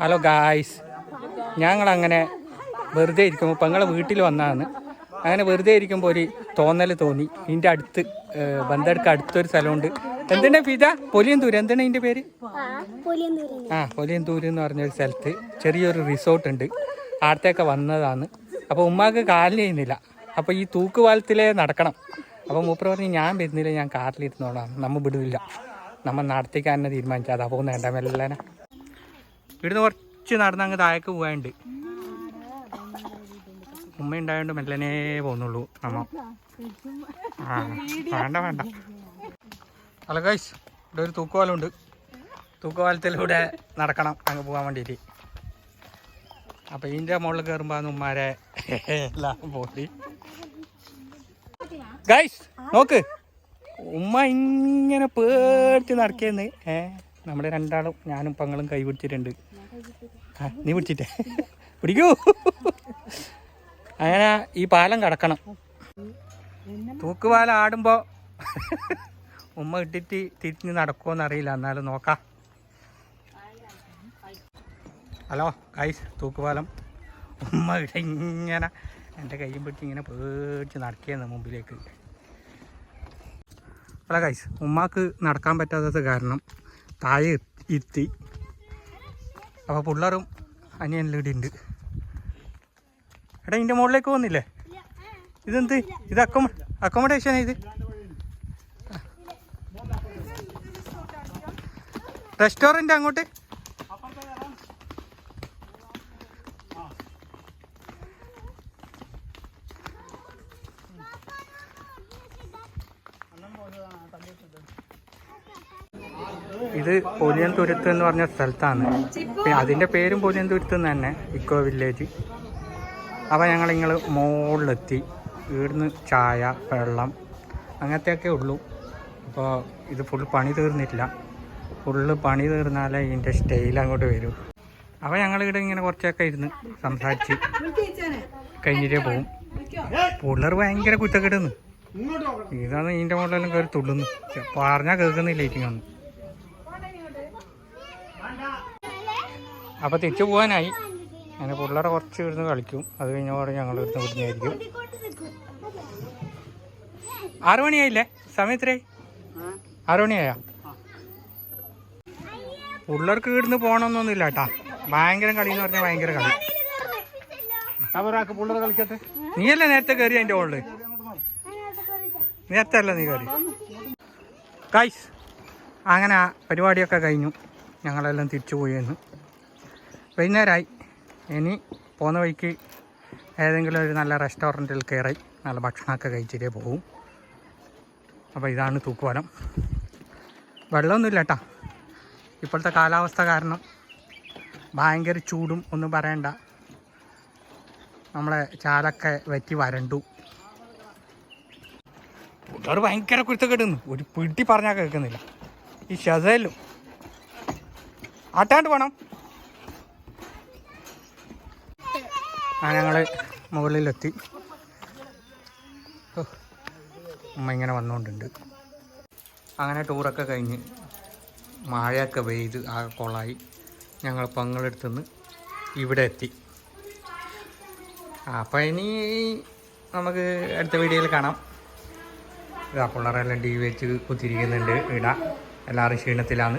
Hello guys. ഞങ്ങളങ്ങനെ വെറുതെ ഇരിക്കുമ്പോൾ ഇപ്പം നിങ്ങളെ വീട്ടിൽ വന്നതാണ് അങ്ങനെ വെറുതെ ഇരിക്കുമ്പോൾ ഒരു തോന്നൽ തോന്നി. ഇതിന്റെ അടുത്ത് ബന്ധടുക്ക അടുത്തൊരു സ്ഥലമുണ്ട്. എന്തിനാ ഫിദ? പൊലിയന്തൂര്. എന്താണ് ഇതിന്റെ പേര്? ആ പൊലിയന്തൂര് എന്ന് പറഞ്ഞൊരു സ്ഥലത്ത് ചെറിയൊരു റിസോർട്ട് ഉണ്ട് ആടത്തേക്ക് വന്നതാണ്. അപ്പോൾ ഉമ്മാക്ക് കാലിന് ചെയ്യുന്നില്ല അപ്പോൾ ഈ തൂക്കുപാലത്തിലേ നടക്കണം. അപ്പോൾ മൂപ്പർ പറഞ്ഞ് ഞാൻ വരുന്നില്ല ഞാൻ കാറിലിരുന്നോളാം. നമ്മൾ വിടില്ല നമ്മൾ നടത്തിക്കാൻ തന്നെ തീരുമാനിച്ചാൽ അതാ പോകുന്ന വേണ്ട മെല്ലനെ ഇവിടുന്ന് കുറച്ച് നടന്ന് അങ്ങ് താഴേക്ക് പോകാനുണ്ട് ഉമ്മ ഉണ്ടായതുകൊണ്ട് മെല്ലനെ പോകുന്നുള്ളൂ നമ്മ. ആ വേണ്ട വേണ്ട. ഹലോ ഗൈസ് ഇവിടെ ഒരു തൂക്കുപാലമുണ്ട്. തൂക്കുപാലത്തിലൂടെ നടക്കണം അങ്ങ് പോകാൻ വേണ്ടിയിട്ട്. അപ്പോൾ ഇതിന്റെ മുകളിൽ കയറുമ്പോൾ ഉമ്മാരെ പോയി. ഗൈസ് നോക്ക്. ഉമ്മ ഇങ്ങനെ പേടിച്ച് നടക്കുന്നു ഏ? നമ്മുടെ രണ്ടാളും ഞാനും പങ്ങളും കൈ പിടിച്ചിട്ടുണ്ട്. ആ, നീ പിടിച്ചിട്ടേ? പിടിക്കൂ. അങ്ങനെ ഈ പാലം കടക്കണം. തൂക്കുപാലം ആടുമ്പോൾ ഉമ്മ ഇട്ടിട്ട് തിരിഞ്ഞ് നടക്കുമോന്ന് അറിയില്ല. എന്നാലും നോക്കാം. ഹലോ കൈ തൂക്കുപാലം. ഉമ്മ ഇവിടെ ഇങ്ങനെ എന്റെ കൈയും പിടിച്ച് ഇങ്ങനെ പേടിച്ച് നടക്കിയെന്ന് മുമ്പിലേക്ക്. അല്ല കൈസ് ഉമ്മാക്ക് നടക്കാൻ പറ്റാത്തത് കാരണം താഴെ ഇരുത്തി അപ്പോൾ പിള്ളേരും അനിയനെല്ലാം ഇവിടെ ഉണ്ട്. എടാ ഇതിന്റെ മുകളിലേക്ക് പോകുന്നില്ലേ? ഇതെന്ത്? ഇത് അക്കോമ അക്കോമഡേഷൻ ഇത്? റെസ്റ്റോറന്റ് അങ്ങോട്ട്? ഇത് പൊലിയൻ തുരുത്ത് എന്ന് പറഞ്ഞ സ്ഥലത്താണ്. അതിന്റെ പേരും പൊലിയൻ തുരുത്ത് തന്നെ ഇക്കോ വില്ലേജ്. അപ്പോൾ ഞങ്ങൾ നിങ്ങൾ മുകളിലെത്തി ഇവിടുന്ന് ചായ വെള്ളം അങ്ങനത്തെയൊക്കെ ഉള്ളൂ. അപ്പോൾ ഇത് ഫുൾ പണി തീർന്നിട്ടില്ല. ഫുള്ള് പണി തീർന്നാലേ ഇതിന്റെ സ്റ്റൈൽ അങ്ങോട്ട് വരും. അപ്പോൾ ഞങ്ങളിവിടെ ഇങ്ങനെ കുറച്ചൊക്കെ ഇരുന്ന് സംസാരിച്ച് കഴിഞ്ഞിട്ടേ പോകും പിള്ളേർ ഭയങ്കര കുറ്റക്കെട്ടുന്നു ഇതാണ് ഇതിന്റെ മുകളിലെല്ലാം കയറി തുള്ളുന്നു. പറഞ്ഞാൽ കേൾക്കുന്നില്ല ഇരിക്കുന്നു അപ്പോൾ തിരിച്ചു പോകാനായി അങ്ങനെ പിള്ളേരെ കുറച്ച് ഇരുന്ന് കളിക്കും. അത് കഴിഞ്ഞോടെ ഞങ്ങൾ ഇരുന്ന് വിടുന്നതായിരിക്കും ആറു മണിയായില്ലേ? സമയത്രേ ആറു മണിയായ? പിള്ളേർക്ക് ഇവിടുന്ന് പോകണമെന്നൊന്നുമില്ല കേട്ടാ. ഭയങ്കര കളി എന്ന് പറഞ്ഞാൽ ഭയങ്കര കളി. നീയല്ലേ നേരത്തെ കയറി അതിന്റെ മുകളിൽ നേരത്തെ അല്ല നീ കയറി കൈസ് അങ്ങനെ പരിപാടിയൊക്കെ കഴിഞ്ഞു. ഞങ്ങളെല്ലാം തിരിച്ചു പോയിരുന്നു വൈകുന്നേരമായി ഇനി പോകുന്ന വഴിക്ക് ഏതെങ്കിലും ഒരു നല്ല റെസ്റ്റോറന്റിൽ കയറി നല്ല ഭക്ഷണമൊക്കെ കഴിച്ചിട്ടേ പോകും. അപ്പോൾ ഇതാണ് തൂക്കുപാലം വെള്ളമൊന്നുമില്ല കേട്ടാ ഇപ്പോഴത്തെ കാലാവസ്ഥ കാരണം ഭയങ്കര ചൂടും ഒന്നും പറയണ്ട. നമ്മളെ ചാലൊക്കെ വറ്റി വരണ്ടു. പിള്ളേർ ഭയങ്കര കുരുത്തക്കെടുന്നു. ഒരു പിടി പറഞ്ഞാൽ കേൾക്കുന്നില്ല. ഈ ഷസലും. ആട്ടാണ്ട് വേണം ആ ഞങ്ങൾ മുകളിലെത്തി. ഓ, ഉമ്മ ഇങ്ങനെ വന്നുകൊണ്ടുണ്ട് അങ്ങനെ ടൂറൊക്കെ കഴിഞ്ഞ് മഴയൊക്കെ പെയ്ത് ആ കൊളായി. ഞങ്ങൾ പങ്ങളെടുത്തുനിന്ന് ഇവിടെ എത്തി. അപ്പോൾ ഇനി നമുക്ക് അടുത്ത വീഡിയോയിൽ കാണാം. ഇതാ പിള്ളേരെല്ലാം വി വെച്ച് കുത്തിരിക്കുന്നുണ്ട് ഇട. എല്ലാവരും ക്ഷീണത്തിലാണ്.